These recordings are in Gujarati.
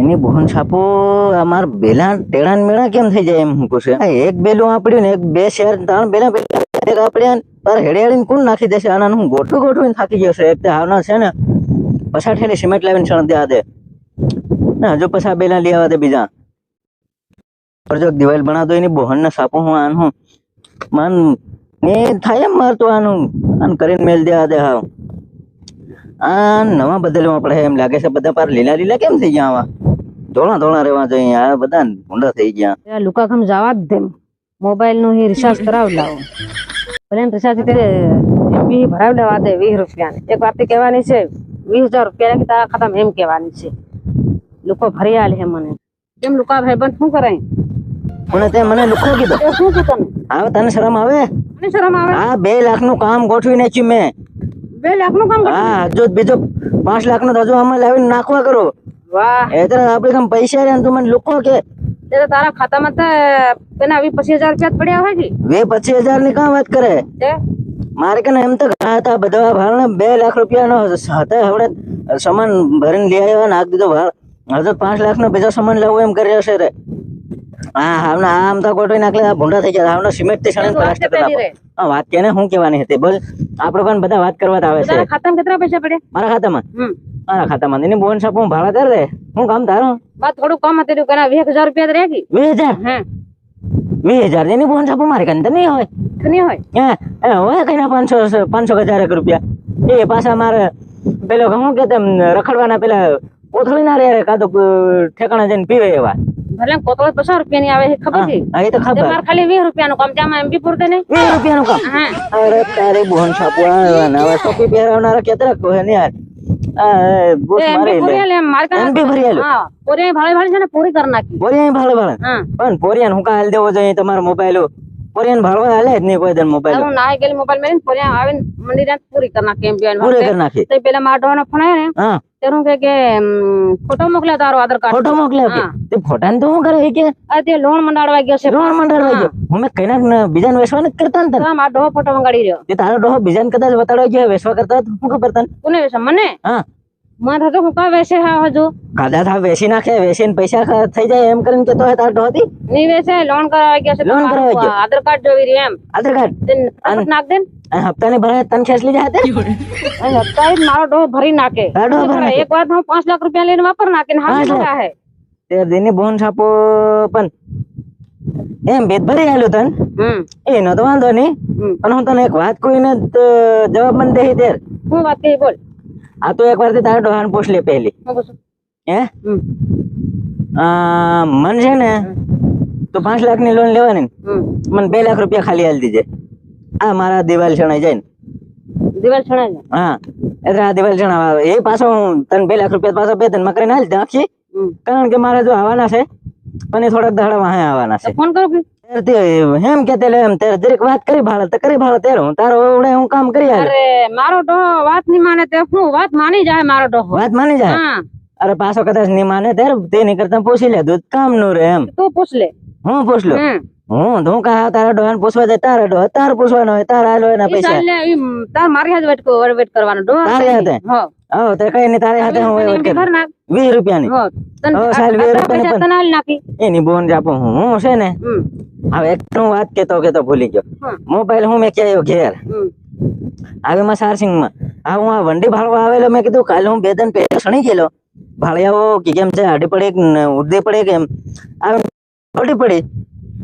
એની બોહન છાપો અમાર બેલા ટેડા મેળા કેમ થઈ જાય એમ હું છું? એક બેલું આપડ્યું ને એક બે શેર, ત્રણ બેલા એક ને હેડે હેડિયાળીને કોણ નાખી દેશે? આના હું ગોઠું ગોઠવીને થાકી છે એક આવના છે ને પછા ઠેલી સિમેન્ટ લાવીને શણ દે દે. ને હજુ પછા બેલા લઈ આવવા દે બીજા. પર જો દિવાલ બનાવતો એની બોહન ને સાપો હું આન હું, મન ને થાય એમ મારતો આનું, આન કરીને મેલ દેવા દે હાવ. આ નવા બદલવા પડે એમ લાગે છે. બધા પાર લીલા લીલા કેમ થઈ ગયા આવા? ધોળા ધોળા રહેવા જોઈએ આ બધા ઊંડા થઈ ગયા. આ લુકાખમ જવા જ દે. મોબાઈલનું હી રિચાર્જ કરાવડાવો ભલે રિચાર્જ તે એમબી ભરાવડાવા દે વીસ રૂપિયા એક વાત તો કહેવાની છે વીસ હજાર રૂપિયા રાખી તારા ખાતામાં એમ કહેવાની છે. લોકો ભરી આલે હે મને. કેમ લુકા ભાઈ બંધ શું કરાય પણ તે મને લુખો કીધો એ શું કીધું તને? આવે તને શરમ આવે? મને શરમ આવે. આ બે લાખનું કામ ગોઠવી નાખ્યું મેં. બે લાખનું કામ કર હા હજુ બીજો પાંચ લાખનું હજુ આમાં લાવીને નાખવા કરો. વાહ. એટલે આપણે કમ પૈસા રે ને તું મને લોકો કે. તે તારા ખાતામાં તો પેલા આવી પચીસ હજાર રૂપિયા પડ્યા હોય કે? વે પચીસ હજારની કામ વાત કરે? તે? મારે કે એમ તો ઘણા હતા બધા ભાડને બે લાખ રૂપિયાનો હતા હવે સામાન ભરીને લઈ આવ્યા નાખ દીધો ભાડ હજુ પાંચ લાખ નો બીજો સામાન લાવો એમ કરી હશે રે. હા હાવના આમ તો ગોઠવી નાખલે આ ભૂંડા થઈ ગયા. હાવના સિમેન્ટથી સણે પ્લાસ્ટર કરી હા વાત કેને શું કહેવાની હતી? બોલ આપણે પણ બધા વાત કરવા આવે છે. ખાતામાં કેટલા પૈસા પડ્યા? મારા ખાતામાં? મારા ખાતામાં એની બોન સાપ હું ભાડા કર દે. હું કામ તારો બસ થોડું કામ હતું કે વીસ હજાર રૂપિયા તો રહે વીસ હજાર? હે. વીસ હજાર એની બોન સાપ મારે કંત નહીં હોય. નહીં હોય? હા એ હોય કઈ ના પાંચસો પાંચસો હજાર એક રૂપિયા. એ પાછા મારે પેલો હું કે તેમ રખડવાના પેલા કોથળી ના રે કાં તો ઠેકાણા જઈને પીવે એવા. ભલે કોતળો પચાસ રૂપિયા ની આવે છે ખબર છે? હા, એ તો ખબર. મારે ખાલી વીસ રૂપિયા નું કામ જામાં એમબી પૂરતે નહીં? વીસ રૂપિયાનું કામ? હા. અરે તારે બોન સાપુ નવા ટોપી પહેરાવનારા કેતરા કહે ને યાર. આ બુશ એ મારે એમબી પૂરી આલે એમ મારે એમ બી ભરી આલ્યો. હા પૂરી ભાડે ભાડે છે ને પૂરી કરી નાખી. પોરિયા ભાડે ભાડે પણ પોરિયા હું કાલ દેવો જોઈએ તમારો મોબાઈલ? પોરિયાને ભાળવા હાલે જ નહીં કોઈ દર મોબાઈલ હું નાઈ ગેલ મોબાઈલ મેળવીને પૂરી આવીને મંદિર પૂરી કર નાખે એમ એમબી પૂરી કર નાખે. તે પેલા ડોહાનો ફોન આવ્યો ને હા. તેરું કે કે ફોટો મોકલે તારો આધાર કાર્ડ ફોટો મોકલે કે? હા. તે ફોટાને તો હું કરે કે? આ તે લોન મંડાડવા ગયો છે. લોન મંડાડવા ગયો. હું મે કઈ ના બીજાને વેસવા ન કરતા ને હા, મારો ડોહો ફોટો મંગાડી રહ્યો. તે તારો ડોહો બીજાને કદાચ બતાડવા ગયો વેસવા કરતા હોય ખબર તને? કોને વેસે મને? હા. મને તો હું કા વેસે હા હજુ? કદાચ આ વેસી નાખે વેસીને પૈસા થઈ જાય એમ કરીને કેતો હોય તારો ડોહો થી નહીં વેસે લોન કરાવી ગયા છે લોન તમારું કરાવી આધાર કાર્ડ જોવી રહ્યું એમ. આધાર કાર્ડ? નાખ દે ને. ભરાય તને ખેંચ લીધા હતા અને અત્યારે મારો ડોહો ભરી નાખે. ભરી એક વાર હું પાંચ લાખ રૂપિયા લઈને વાપર નાખે ને લાખ? હે તે દેને બોન છાપો પણ એમ ભેદ ભરી આલ્યો તન? હમ. એનો તો વાંધો નહીં. પણ હું તને એક વાત કોઈને તો જવાબ મને દે તેર. હું વાત કહી બોલ? આ તો એક વાર તારા ડોહાને પૂછ લે પહેલી. હે મન છે ને તો પાંચ લાખની લોન લેવાની મને બે લાખ રૂપિયા ખાલી હાલ દીજે. આ મારા દિવાલ છણાઈ જાય ને. દિવાલ હા. એટલે આ દિવાલ છણાવા એ પાછો હું તને બે લાખ રૂપિયા પાછો બે તને મકરી હાલ નાખી કારણ કે મારે જો આવવાના છે અને થોડાક દાડા વાહે આવવાના છે. ફોન કરું તે એમ. કે તે એમ. તેર દરેક વાત કરી ભાડે તો કરી ભાડે તેર હું તારો ઓવડે હું કામ કરી અરે મારો તો વાતની માને તે હું વાત માની જાય મારો તો. વાત માની જાય? અરે પાછો કદાચની માને ત્યારે તેની કરતા પૂછી લે. દૂધ કામનું રે એમ. તું પૂછ લે. હું પૂછ લઉં હું? હું કા તારા ડોહાને પૂછવા જાય. તારા ડોહ તાર પૂછવાનો હોય તારા આલો એના પૈસા. તાર મારી હાથ વેટ કરવાનો ડોહ. તારી હાથે? હો. હો તે કઈ ને તારે હાથે હું વહીવટ એમબી કરું. વીસ રૂપિયાની. હો તને હો, આ- વીસ આટલા રૂપિયાની પૈસા પણ. તને નાખી. એની બોન જાપો હું હું છે ને? હવે એક હું વાત કેતો કેતો ભૂલી ગયો. મોબાઈલ હું મેં ક્યાં ઘેર? હમ. આવી માં સારસિંગમાં હા હું આ વંડી ભાળવા આવેલો મેં કીધું કાલે હું બે દિન પહેલા સણી ગયેલો. ભાળ્યાઓ કે કેમ છે હાડી પડે કે પડે કેમ આવે ઉડી પડી.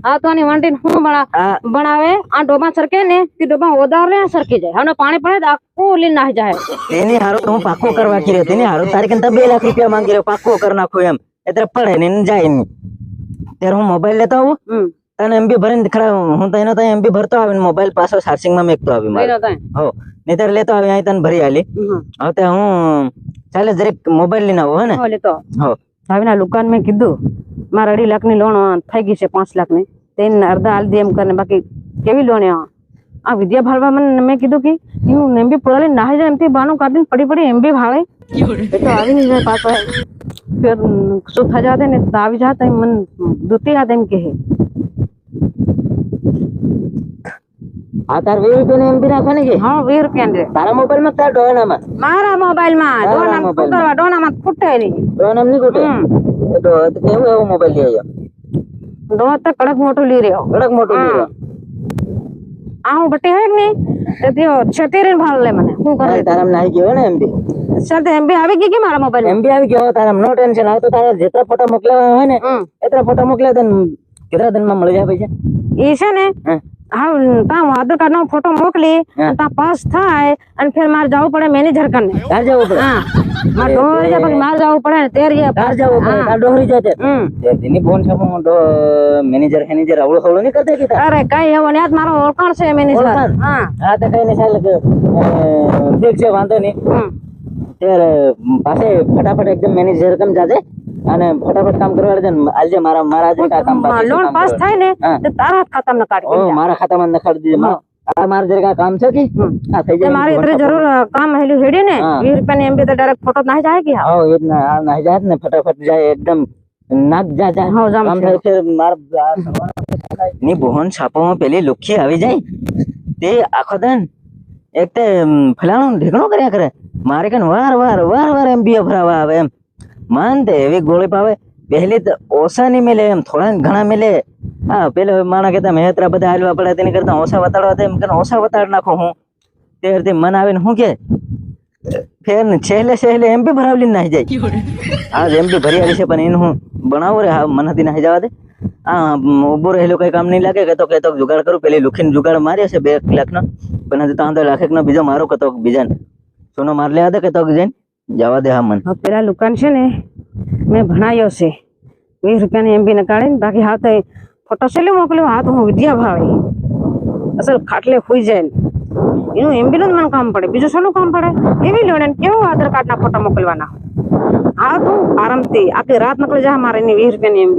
આ તો આની વંટીને હું બના બનાવે? આ ડોબા સરકે ને તે ડોબા ઓદાર લે સરકી જાય. હવે પાણી પડે આખું લીન નાહી જાય. તેની હારો તો હું પાકો કરવા કીધું તેની હારો તારી કરતા બે લાખ રૂપિયા માંગી રહ્યો. પાકો કરી નાખું એમ. એટલે પડે ને જાય નહીં. ત્યારે હું મોબાઈલ લેતો આવું. તને તને એમબી ભરીને ખરા હું તો એમ તો એમબી ભરતો આવીને મોબાઈલ પાછો ચાર્જિંગમાં મેકતો આવી મારે. હો. નહીતર લેતો આવી અહીં તને ભરી આલી. હવે તે હું ચાલે જરીક મોબાઈલ લઈને આવું હે ને? લેતો હો. આવીને દુકાન મેં કીધું મારે અઢી લાખની લોન થઈ ગઈ છે પાંચ લાખની તેને અડધા હાલ દે એમ કરીને બાકી કેવી લોન આ? આ વિદ્યા ભાળવા મને મેં કીધું કે હું એમ બી પૂરા લઈને નાહી જાય એમથી બાનું કાઢીને પડી પડી એમ બી ભાળે એ તો આવી નહીં જાય પાછો. ફિર સુખ થઈ જાતે ને? તો આવી જાતે મને દૂતી જાતે એમ કહે. આ તાર વીસ રૂપિયા એમબી નાખવાની કે? હા વીસ રૂપિયા દે તારા મોબાઈલમાં તારા ડોનામાં મારા મોબાઈલમાં. તારા ડોના mobile માં. કરવા ડોના માં ફૂટે નહીં. ડોનામ નહીં ખૂટે હમ. એ તો કેવો એવો મોબાઈલ લઈ આવ્યો. દો તો કડક મોટો લઈ રહ્યો. કડક મોટો લઈ રહ્યો આ હું બટી હોય ને નહીં છતેરી ભાવ લે મને. હું કરે તારે તારામાં ગયો ને એમબી સાથે એમબી આવી ગઈ કે મારા મોબાઈલ એમબી આવી ગયો. તારામ નો ટેન્શન આ તો તારા જેટલા ફોટા મોકલાવા હોય ને એટલા ફોટા મોકલ્યા દે કેટલા દિનમાં મળી જાય પૈસા? એ છે ને હા. તા આધાર કાર્ડ નો ફોટો મોકલી તા પાસ થાય અને ફેર મારે જવું પડે મેનેજર કને તાર જવું પડે? હા. મારે ડોહરી જાય મારે જવું પડે ને તેર જાય તાર જવું પડે તાર ડોહરી જાય તે. હમ. તે દીની ફોન છે હું તો મેનેજર મેનેજર અવળો હવળો ન કરતે કીધા? અરે કઈ એવો ને મારો ઓળખાણ છે મેનેજર હા. હા તો કઈ નહીં કે ઠીક છે વાંધો નહીં. તેર ત્યારે પાસે ફટાફટ એકદમ મેનેજર કમ જાજે? અને ફટાફટ કામ કરવા દે આજે મારા મારા જે કામ લોન પાસ થાય ને તો તારા ખાતામાં કાઢી મારા ખાતામાં નખાડી દીધે મા- મારે જરા કામ છે કે? હા થઈ જાય મારે ઇતરે જરૂર કામ હેલી હેડી ને? હા. 20 રૂપિયા ની એમબી તો ડાયરેક્ટ ફોટો નાહી જાય કે? હા એ ના ને આ નાહી જાય ને ફટાફટ જાય એકદમ નાક જા જા. હા, જામ છે. થાય ફેર માર. ની બોહન છાપામાં પેલી લુખી આવી જાય. તે આખો દન એક તે ફલાણો ઢીકણું કર્યા કરે. મારે કન વાર વાર વાર વાર એમ બીએ ભરાવા આવે એમ. માન તે એવી ગોળી પાવે. પહેલી તો ઓછા નહીં મેલે, એમ થોડા ને ઘણા મેલે. હા, પેલો માણા કહેતા મહેતરા બધા હાલવા પડે, તેની કરતા ઓછા વતાડવા દે. એમ કે ઓછા વતાડ નાખો હું. તે હરથી મન આવીને હું કે, ફેર ને છેલ્લે છેલ્લે એમ બી ભરાવલી નાહી જાય. હા એમ બી ભરી આવી છે, પણ એનું હું બનાવો રે, હા, મનાથી નાહી જવા દે. હા ઊભો રહેલો કઈ કામ નહીં લાગે, કહેતો કહેતો, જુગાડ કરું. પેલી લુખીને જુગાડ માર્યો છે, બે લાખનો. પણ હજી તો આંધો લાખ નો બીજો મારો કહેતો, બીજાને. સોનો માર લે દે, કહેતો, જઈને જવા દે, હા, મન. હવે પેલા દુકાન છે ને મેં ભણાયો છે. વીસ રૂપિયાની એમબી ને કાઢીને બાકી હાથ એ ફોટો સેલું મોકલ્યો, હાથ હું વિદ્યા ભાવે. અસલ ખાટલે ખુઈ જાય એનું એમબી નું મને કામ પડે. બીજું શાનું કામ પડે? એવી લોને કેવો આધાર કાર્ડ ના ફોટો મોકલવાના? હા તું આરામથી આખી રાત નીકળી જાય મારે વીસ રૂપિયાની એમબી